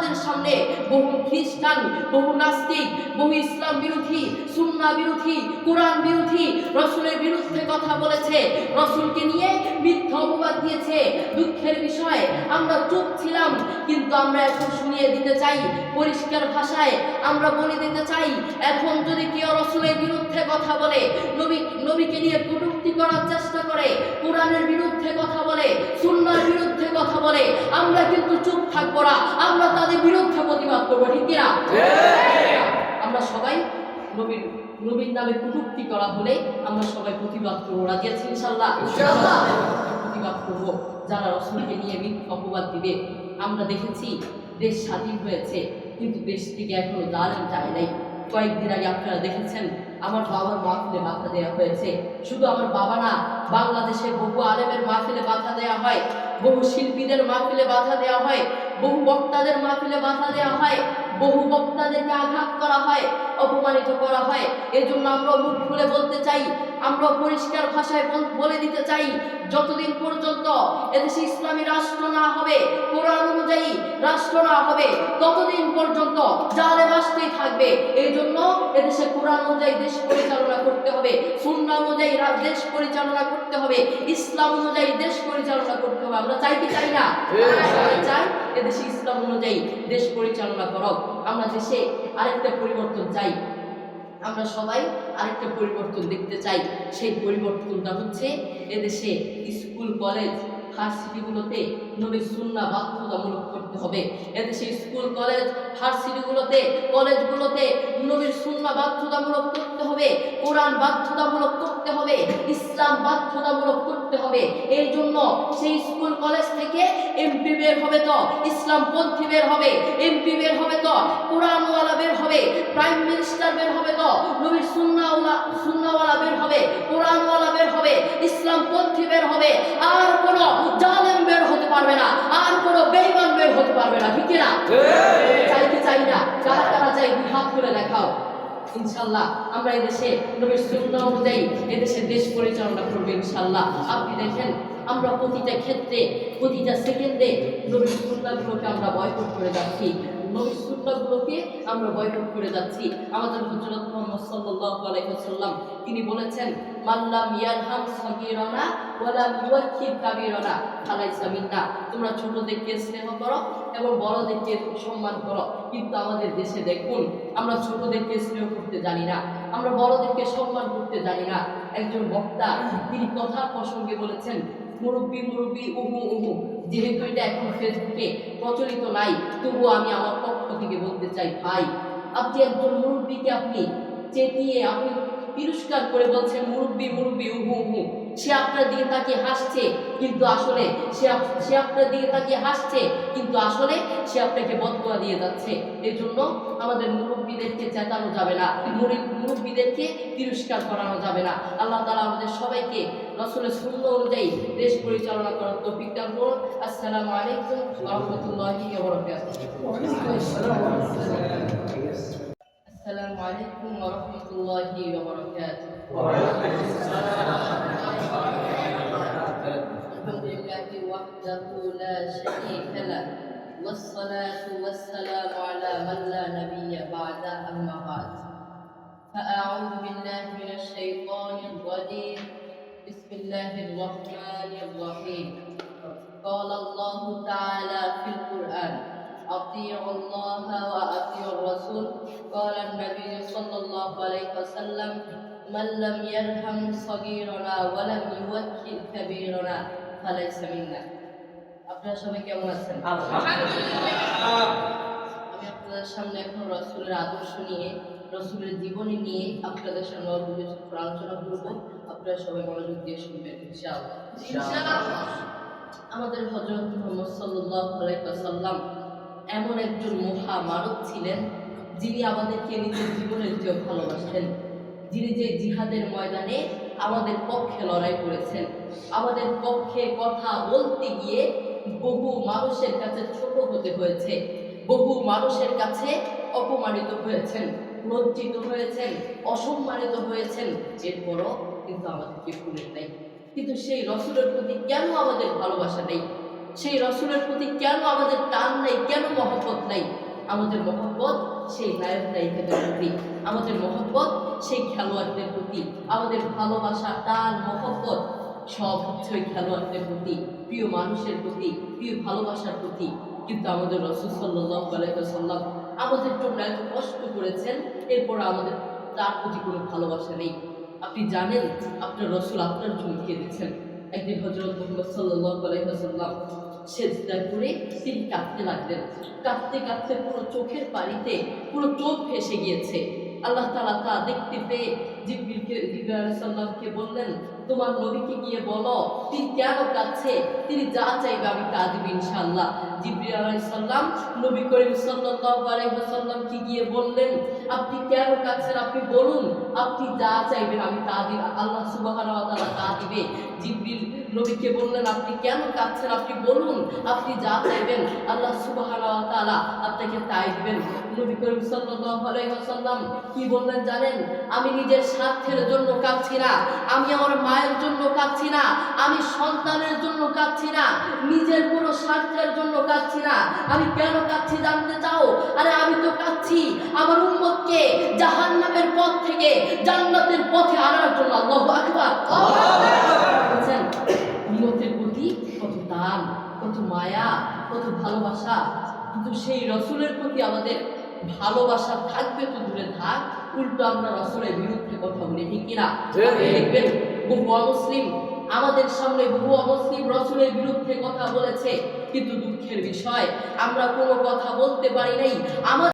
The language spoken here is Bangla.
আমাদের সামনে বহু খ্রিস্টান, বহু নাস্তিক, বহু ইসলাম বিরোধী, সুন্না বিরোধী, কোরআন বিরোধী, রসুলের বিরুদ্ধে কথা বলেছে। রসুলকে নিয়ে মিথ্যা অপবাদ দিয়েছে। দুঃখের বিষয়, আমরা চুপ ছিলাম, কিন্তু আমরা এখন শুনিয়ে দিতে চাই পরিষ্কার ভাষায়, আমরা বলে দিতে চাই, এখন যদি কেউ রসুলের বিরুদ্ধে কথা বলে, নবী, নবীকে নিয়ে কটূক্তি করার চেষ্টা করে, কোরআনের বিরুদ্ধে আমরা কিন্তু চুপ থাকব না। আমরা তাদের বিরুদ্ধে প্রতিবাদ করব ঠিক কিনা? আমরা সবাই নবীর নবীর নামে কটূক্তি করা হলে আমরা সবাই প্রতিবাদ করব। রাজি আছি ইনশাল্লাহ প্রতিবাদ করব। যারা রসুলকে নিয়ে মিথ্যা অপবাদ দিবে আমরা দেখেছি দেশ স্বাধীন হয়েছে কিন্তু দেশ থেকে এখনও দাঁড়ান যায় নাই। কয়েকদিন আগে আপনারা দেখেছেন আমার বাবার মাহফিলে বাধা দেওয়া হয়েছে। শুধু আমার বাবা না বাংলাদেশে বহু আলেমের মাহফিলে বাধা দেওয়া হয়। বহু শিল্পীদের মাহফিলে বাধা দেওয়া হয়, বহু বক্তাদের মাহফিলে বাধা দেওয়া হয়, বহু বক্তাদেরকে আঘাত করা হয়, অপমানিত করা হয়। এর জন্য আমরা মুখ খুলে বলতে চাই আমরা পরিষ্কার ভাষায় বলে দিতে চাই, যতদিন পর্যন্ত এদেশে ইসলামী রাষ্ট্র না হবে, কোরআন অনুযায়ী রাষ্ট্র না হবে, ততদিন পর্যন্ত জালে বাসতেই থাকবে। এই জন্য এদেশে কোরআন অনুযায়ী দেশ পরিচালনা করতে হবে সুন্না অনুযায়ী দেশ পরিচালনা করতে হবে ইসলাম অনুযায়ী দেশ পরিচালনা করতে হবে। আমরা চাই কি চাই না? চাই এদেশে ইসলাম অনুযায়ী দেশ পরিচালনা করো আমরা দেশে আরেকটা পরিবর্তন চাই। আমরা সবাই আরেকটা পরিবর্তন দেখতে চাই। সেই পরিবর্তনটা হচ্ছে এদেশে স্কুল কলেজ ভার্সিটিগুলোতে নবীর সুন্না বাধ্যতামূলক করতে হবে। এদেশে স্কুল, কলেজ, ভার্সিটিগুলোতে, কলেজগুলোতে নবীর সুন্না বাধ্যতামূলক করতে হবে, কোরআন বাধ্যতামূলক করতে হবে, ইসলাম বাধ্যতামূলক করতে হবে। এই জন্য সেই স্কুল, কলেজ থেকে এমপি বের হবে তো, ইসলাম পন্থী বের হবে, এমপি বের হবে তো, কোরআনওয়ালা বের হবে, প্রাইম মিনিস্টার বের হবে তো নবীর সুন্নাওয়ালা সুন্নাওয়ালা বের হবে, কোরআনওয়ালা হবে ইসলাম পন্থী বের হবে আর কোনো জালেম বের হতে পারবে না আর কোনো বেঈমান বের হতে পারবে না ঠিক না চাইতে চাই না যারা কারা চাই হাত তুলে দেখাও। ইনশাল্লাহ আমরা এদেশে নবীর সুন্না অনুযায়ী এদেশে দেশ পরিচালনা করব ইনশাল্লাহ। আপনি দেখেন আমরা প্রতিটা ক্ষেত্রে প্রতিটা সেকেন্ডে নবীর সুন্নাগুলোকে আমরা বয়কট করে যাচ্ছি। সুন্নাগুলোকে আমরা বয়কট করে যাচ্ছি। আমাদের হজরত মোহাম্মদ তিনি বলেছেন মাল্লাম ইয়ারহাম সগীরানা ওয়ালা মিন্না। তোমরা ছোটদেরকে স্নেহ করো এবং বড়দেরকে সম্মান করো। কিন্তু আমাদের দেশে দেখুন, আমরা ছোটদেরকে স্নেহ করতে জানি না, আমরা বড়দেরকে সম্মান করতে জানি না। একজন বক্তা, তিনি কথার প্রসঙ্গে বলেছেন মুরব্বী মুরব্বী, উহু উহু। যেহেতু এটা এখন ফেসবুকে প্রচলিত নাই, তবুও আমি আমার পক্ষ থেকে বলতে চাই, ভাই, আপনি একজন মুরব্বীকে আপনি চেতিয়ে আপনি তিরস্কার করে বলছেন, মুরব্বী মুরব্বী, উহু উহু। সে আপনার দিকে তাকিয়ে হাসছে, কিন্তু আসলে সে সে আপনার দিকে তাকিয়ে হাসছে, কিন্তু আসলে সে আপনাকে বদুয়া দিয়ে যাচ্ছে। এই জন্য আমাদের মুরব্বীদেরকে চেতানো যাবে না, মুরি- মুরব্বীদেরকে তিরস্কার করানো যাবে না। আল্লাহ তালা আমাদের সবাইকে রসুলের শূন্য অনুযায়ী দেশ পরিচালনা করার তৌফিক দান করুন। আসসালামু আলাইকুম রহমতুল্লাহি আসসালামু আলাইকুম রহমতুল্লাহি الله الرحمن الرحيم قال الله تعالى في القرآن أطيعوا الله وأطيعوا الرسول قال النبي صلى الله عليه وسلم من لم يرحم صغيرنا ولم يوكل كبيرنا فليس منا আপনারা সবাই কেমন আছেন আমি আপনাদের সামনে এখন রসুলের আদর্শ নিয়ে রসুলের জীবনী নিয়ে আপনাদের সামনে অল্প কিছু আলোচনা করব। আপনারা সবাই মনোযোগ দিয়ে শুনবেন আমাদের হজরত মোহাম্মদ সাল্লাল্লাহু আলাইহি এমন একজন মহা মানব ছিলেন যিনি আমাদেরকে নিজের জীবনের চেয়েও ভালোবাসতেন। যিনি যে জিহাদের ময়দানে আমাদের পক্ষে লড়াই করেছেন। আমাদের পক্ষে কথা বলতে গিয়ে বহু মানুষের কাছে ছোট হতে হয়েছে। বহু মানুষের কাছে অপমানিত হয়েছেন, লজ্জিত হয়েছেন, অসম্মানিত হয়েছেন এরপরও কিন্তু আমাদেরকে ভুলেন নাই। কিন্তু সেই রসুলের প্রতি কেন আমাদের ভালোবাসা নেই? সেই রসুলের প্রতি কেন আমাদের টান নাই? কেন মহব্বত নাই? আমাদের মহব্বত সেই নায়ক নায়িকাদের প্রতি, আমাদের মহব্বত সেই খেলোয়াড়দের প্রতি, আমাদের ভালোবাসা, টান, মহব্বত সব হচ্ছে ওই খেলোয়াড়দের প্রতি, প্রিয় মানুষের প্রতি, প্রিয় ভালোবাসার প্রতি। কিন্তু আমাদের রসুল সাল্লাহ আলাইসাল্লাম আমাদের জন্য এত কষ্ট করেছেন, এরপর আমাদের তার প্রতি কোনো ভালোবাসা নেই। আপনি জানেন, আপনার রসুল আপনার জন্য কেঁদেছেন একদিন হজরত মোহাম্মদ সাল্লাহ আলাইসাল্লাম সেজদা করে তিনি কাঁদতে লাগলেন। কাঁদতে কাঁদতে পুরো চোখের পানিতে, পুরো চোখ ভেসে গিয়েছে। আল্লাহ তালা তা দেখতে পেয়ে আলাইহিস সালামকে বললেন তোমার নবীকে গিয়ে বলো, তিনি কেন কাঁদছে? তিনি যা চাইবে আমি তা দিব ইনশাআল্লাহ। জিব্রিল আলাইসাল্লাম নবী করিম সাল্লাল্লাহু আলাইহি গিয়ে বললেন, আপনি কেন কাঁদছেন আপনি বলুন, আপনি যা চাইবেন আমি তা দিব, আল্লাহ তাআলা তা দিবে। জিব্রিল নবীকে বললেন, আপনি কেন কাঁদছেন? আপনি বলুন, আপনি যা চাইবেন, আল্লাহ তাআলা আপনাকে তাই দিবেন। নবী করিম ওয়াসাল্লাম কি বললেন জানেন? আমি নিজের স্বার্থের জন্য কাঁদছি না। আমি আমার মায়ের জন্য কাঁদছি না। আমি সন্তানের জন্য কাঁদছি না। নিজের কোনো স্বার্থের জন্য কাঁদছি না। আমি কেন কাঁদছি জানতে চাও? আরে আমি তো কাঁদছি। আমার উম্মতকে জাহান্নামের পথ থেকে জান্নাতের পথে আনার জন্য আল্লাহু আকবার বুঝছেন উম্মতের প্রতি কত দান কত মায়া কত ভালোবাসা কিন্তু সেই রসুলের প্রতি আমাদের ভালোবাসা থাকবে তো দূরে থাক। উল্টো আমরা রসুলের বিরুদ্ধে কথা বলি ঠিক কিনা? দেখবেন বহু অমুসলিম আমাদের সামনে বহু অমুসলিম রসুলের বিরুদ্ধে কথা বলেছে কিন্তু দুঃখের বিষয় আমরা কোনো কথা বলতে পারি নাই। আমাদের